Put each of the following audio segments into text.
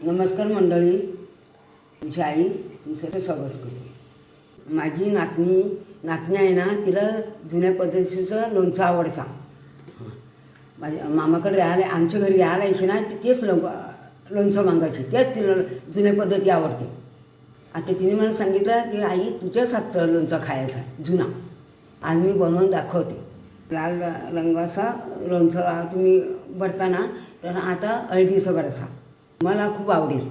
नमस्कार मंडळी तुझी आई तुमचं स्वागत करते. माझी नातनी नातनी आहे ना तिला जुन्या पद्धतीचं लोणचं आवडतं. माझ्या मामाकडे राहायला आमच्या घरी राहायला यायची ना ती तेच लोक लोणचं मागायची. तेच तिला जुन्या पद्धती आवडते. आता तिने मला सांगितलं की आई तुझ्याच हातचं लोणचं खायचं आहे, जुना. आज मी बनवून दाखवते. लाल रंगाचा लोणचं तुम्ही भरताना तर आता अळदीचं भरायचा. मला खूप आवडेल.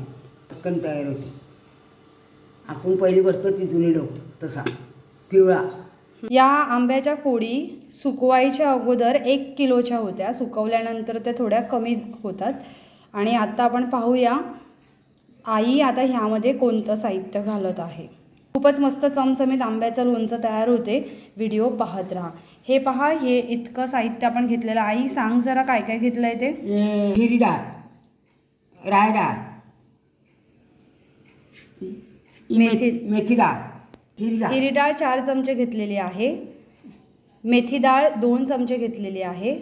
पटकन तयार होते. आपण पहिली भरतो ती जुनी लोक तसा. पिवळा. या आंब्याच्या फोडी सुकवायच्या अगोदर एक किलोच्या होत्या. सुकवल्यानंतर त्या थोड्या कमी होतात. आणि आता आपण पाहूया आई आता ह्यामध्ये कोणतं साहित्य घालत आहे? खूपच मस्त चमचमीत आंब्याचं लोणचं तयार होते. व्हिडिओ पाहत राहा. हे पहा हे इतकं साहित्य आपण घेतलेलं. आई सांग जरा काय काय घेतलं आहे ते. हे हिरी डाळ. राय डाळ. मेथी. मेथी डाळ. हिरी डाळ. हिरी डाळ चार चमचे घेतलेली आहे. मेथी डाळ दोन चमचे घेतलेली आहे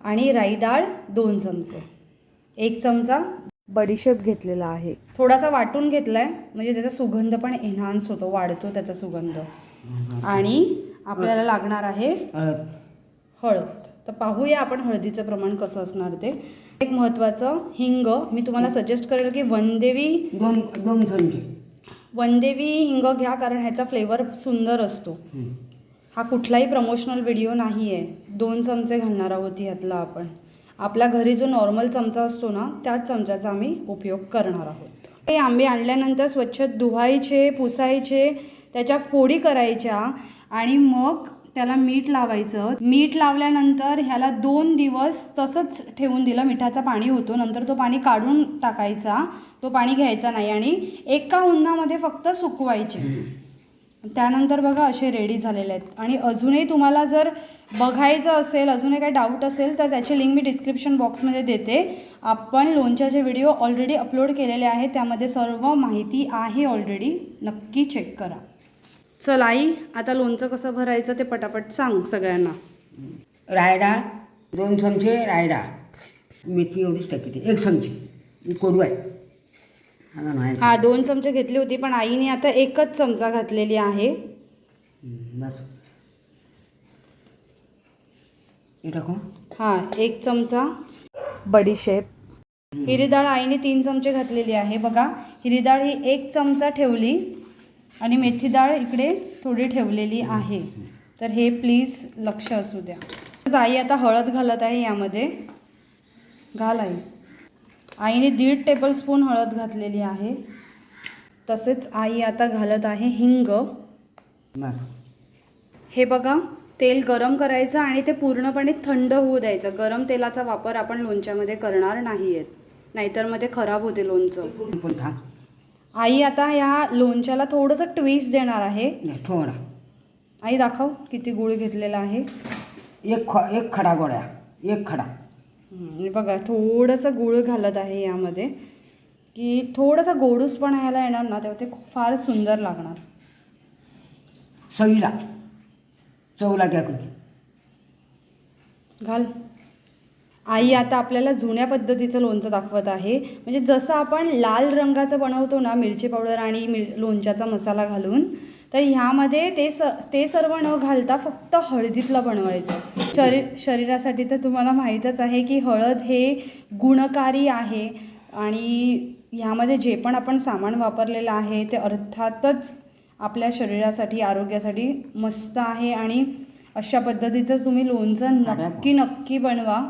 आणि राई डाळ दोन चमचे. एक चमचा बडीशेप घेतलेला आहे. थोडासा वाटून घेतला आहे म्हणजे त्याचा सुगंध पण एन्हान्स होतो वाढतो त्याचा सुगंध. आणि आपल्याला लागणार आहे हळद. हळद. तर पाहूया आपण हळदीचं प्रमाण कसं असणार ते. एक महत्त्वाचं हिंग मी तुम्हाला सजेस्ट करेल की वनदेवी दोन दोन चमचे वनदेवी हिंग घ्या कारण ह्याचा फ्लेवर सुंदर असतो. हं. कुठलाही प्रमोशनल व्हिडिओ नाही आहे दोन चमचे घालणार आहोत ह्यातला आपण. आपल्या घरी जो नॉर्मल चमचा असतो ना त्याच चमच्याचा आम्ही उपयोग करणार आहोत. हे आंबे आणल्यानंतर स्वच्छ धुवायचे पुसायचे त्याच्या फोडी करायच्या आणि मग त्याला मीठ लावायचं. मीठ लावल्यानंतर ह्याला दोन दिवस तसंच ठेवून दिलं. मिठाचा पाणी होतो. नंतर तो पाणी काढून टाकायचा. तो पाणी घ्यायचा नाही आणि एका उन्हामध्ये फक्त सुकवायचे. त्यानंतर बघा असे रेडी झालेले आहेत. आणि अजूनही तुम्हाला जर बघायचं असेल अजूनही काही डाऊट असेल तर त्याची लिंक मी डिस्क्रिप्शन बॉक्समध्ये देते. आपण लोणच्याचे व्हिडिओ ऑलरेडी अपलोड केलेले आहेत. त्यामध्ये सर्व माहिती आहे ऑलरेडी नक्की चेक करा. चल आई आता लोणचं कसं भरायचं ते पटापट सांग सगळ्यांना. राय डाळ दोन चमचे राय डाळ मेथी एवढीच टाकी एक चमची. कोडू आहे. हा नाही. हा दोन चमचे घेतली होती पण आईने आता एकच चमचा घातलेली आहे. बस. टाकू? हां एक चमचा. बडीशेप हिरी डाळ आईने तीन चमचे घातलेली आहे बघा. हिरी डाळ ही एक चमचा ठेवली. आणि मेथी डाळ इकडे थोडी ठेवलेली आहे. तर हे प्लीज लक्ष असू द्या. आई आता हळद घालत आहे यामध्ये. घाल आई. आईने दीड टेबलस्पून हळद घातलेली आहे. तसेच आई आता घालत आहे हिंग. हे बघा तेल गरम करायचं आणि ते पूर्णपणे थंड होऊ द्यायचं. गरम तेलाचा वापर आपण लोणच्यामध्ये करणार नाही आहेत नाहीतर मग ते खराब होते लोणचं. आई आता ह्या लोणच्याला थोडंसं ट्विस्ट देणार आहे. थोडा. आई दाखव किती गुळ घेतलेला आहे. एक ख एक खडा गोळ्या एक खडा. हं, बघा थोडंसं गुळ घालत आहे यामध्ये. की थोडासा गोडूसपणा ह्याला येणार ना तेव्हा ते खूप फार सुंदर लागणार. चवीला चवला घ्या कृती घाल. आई आता आपल्याला जुन्या पद्धतीचं लोणचं दाखवत आहे. म्हणजे जसं आपण लाल रंगाचं बनवतो ना मिरची पावडर आणि मिर लोणच्याचा मसाला घालून तर ह्यामध्ये ते स ते सर्व न घालता फक्त हळदीतलं बनवायचं. शरीर शरीरासाठी तर तुम्हाला माहीतच आहे की हळद हे गुणकारी आहे आणि ह्यामध्ये जे पण आपण सामान वापरलेलं आहे ते अर्थातच आपल्या शरीरासाठी आरोग्यासाठी मस्त आहे आणि अशा पद्धतीचं तुम्ही लोणचं नक्की नक्की बनवा.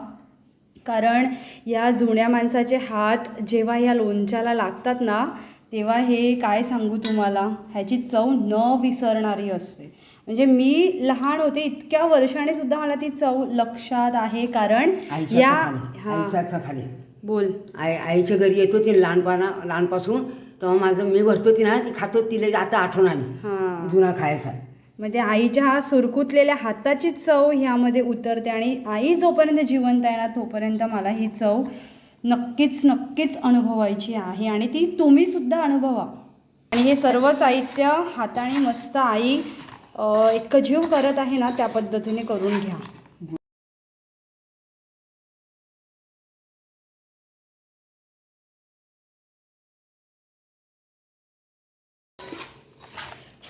कारण या जुन्या माणसाचे हात जेव्हा या लोणच्याला लागतात ना तेव्हा हे काय सांगू तुम्हाला? ह्याची चव न विसरणारी असते. म्हणजे मी लहान होते इतक्या वर्षाने सुद्धा मला ती चव लक्षात आहे कारण या हाताखाली बोल. आई आईच्या घरी येत होती लहानपणा लहानपासून तेव्हा माझं मी बसतो ती ना ती खातो तिला आता आठवण आली. हां. जुना खायचा. म्हणजे आईच्या हा सुरकुतलेल्या हाताची चव ह्यामध्ये उतरते आणि आई जोपर्यंत जिवंत आहे ना तोपर्यंत मला ही चव नक्कीच नक्कीच अनुभवायची आहे आणि ती तुम्हीसुद्धा अनुभवा. आणि हे सर्व साहित्य हाताने मस्त आई एक जीव करत आहे ना त्या पद्धतीने करून घ्या.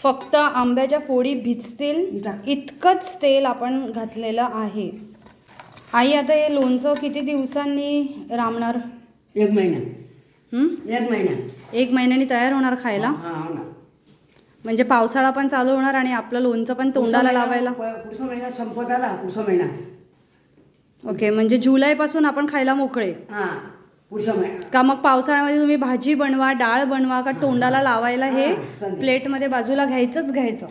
फक्त आंब्याच्या फोडी भिजतील. इतकंच तेल आपण घातलेलं आहे. आई आता हे लोणचं किती दिवसांनी रामणार? एक महिना? एक महिना. एक महिन्यानी तयार होणार खायला? हा म्हणजे पावसाळा पण चालू होणार आणि आपलं लोणचं पण तोंडाला लावायला? पुढचा महिना संपत आला पुढचा महिना. ओके म्हणजे जुलैपासून आपण खायला मोकळे. हा. का मग पावसाळ्यामध्ये तुम्ही भाजी बनवा डाळ बनवा का तोंडाला लावायला हे. प्लेटमध्ये बाजूला घ्यायचंच घ्यायचं.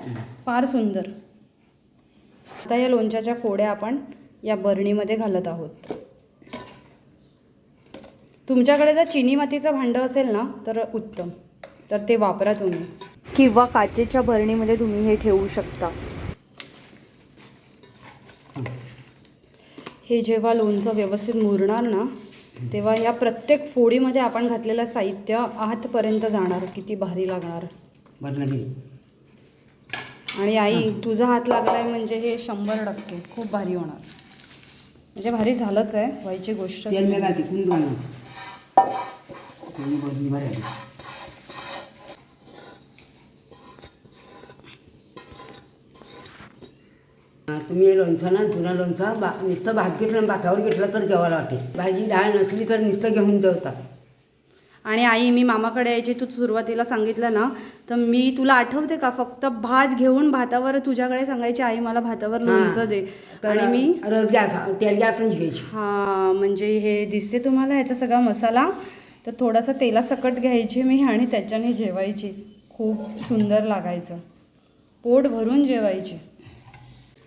फार सुंदर. आता या लोणच्याच्या फोड्या आपण या बरणीमध्ये घालत आहोत. तुमच्याकडे जर चिनी मातीचं भांडं असेल ना तर उत्तम. तर ते वापरा तुम्ही. किंवा काचेच्या बरणीमध्ये तुम्ही हे ठेवू शकता. हे जेव्हा लोणचं व्यवस्थित मुरणार ना तेव्हा या प्रत्येक फोडीमध्ये आपण घातलेलं साहित्य आतपर्यंत जाणार किती भारी लागणार. आणि आई तुझा हात लागलाय म्हणजे हे शंभर टक्के खूप भारी होणार. म्हणजे भारी झालंच आहे व्हायची गोष्ट तेल मी घालते कुणी घालणार कोणी बदली बरं आहे. हा, तुम्ही हे लोणचं ना जुना लोणचा बा नुसतं भात घेतलं भातावर घेतलं तर जेवायला वाटेल. भाजी डाळ नसली तर नुसतं घेऊन जेवतात. आणि आई मी मामाकडे यायची तू सुरुवातीला सांगितलं ना तर मी तुला आठवते का? फक्त भात घेऊन भातावर तुझ्याकडे सांगायची आई मला भातावर लोणचं दे. आणि मी रस गॅस तेल गॅसच घ्यायची. हा म्हणजे हे दिसते तुम्हाला ह्याचा सगळा मसाला? तर थोडासा तेलासकट घ्यायची मी आणि त्याच्याने जेवायची. खूप सुंदर लागायचं. पोट भरून जेवायची.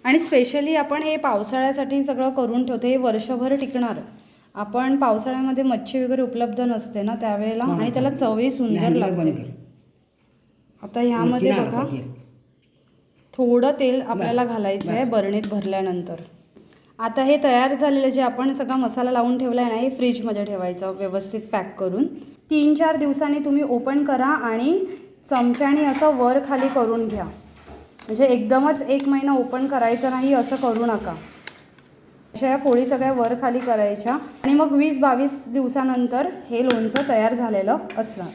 आणि स्पेशली आपण हे पावसाळ्यासाठी सगळं करून ठेवतो हे वर्षभर टिकणार. आपण पावसाळ्यामध्ये मच्छी वगैरे उपलब्ध नसते ना त्यावेळेला आणि त्याला चवही सुंदर लागते. आता ह्यामध्ये बघा. थोडं तेल आपल्याला घालायचं आहे बरणीत भरल्यानंतर. आता हे तयार झालेलं जे आपण सगळा मसाला लावून ठेवला आहे ना हे फ्रीजमध्ये ठेवायचं व्यवस्थित पॅक करून. तीन चार दिवसांनी तुम्ही ओपन करा आणि चमच्याने असं वर खाली करून घ्या. म्हणजे एकदमच एक महिना ओपन करायचं नाही असं करू नका. अशा या फोडी सगळ्या वर खाली करायच्या. आणि मग वीस बावीस दिवसानंतर हे लोणचं तयार झालेलं असणार.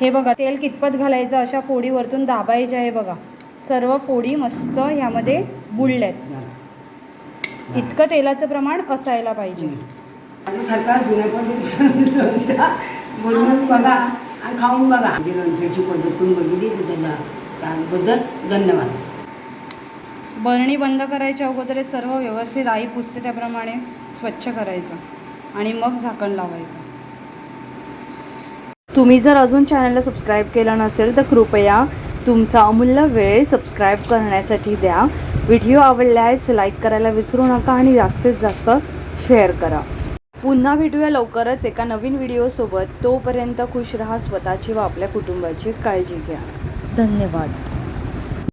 हे बघा तेल कितपत घालायचं अशा फोडी वरतून दाबायच्या आहे बघा. सर्व फोडी मस्त ह्यामध्ये बुडल्यात. इतकं तेलाचं प्रमाण असायला पाहिजे. आणि खाऊन बघा. लोणच्याची पद्धत तुम्ही बघितली तर त्यांना त्याबद्दल धन्यवाद. बरणी बंद करायच्या अगोदर हे सर्व व्यवस्थित आई पुसते त्याप्रमाणे स्वच्छ करायचं आणि मग झाकण लावायचं. तुम्ही जर अजून चॅनलला सबस्क्राईब केलं नसेल तर कृपया तुमचा अमूल्य वेळ सबस्क्राईब करण्यासाठी द्या. व्हिडिओ आवडल्यास लाईक करायला विसरू नका आणि जास्तीत जास्त शेअर करा. पुन्हा भेटूया लवकरच एका नवीन व्हिडिओसोबत. तोपर्यंत खुश राहा स्वतःची व आपल्या कुटुंबाची काळजी घ्या. धन्यवाद.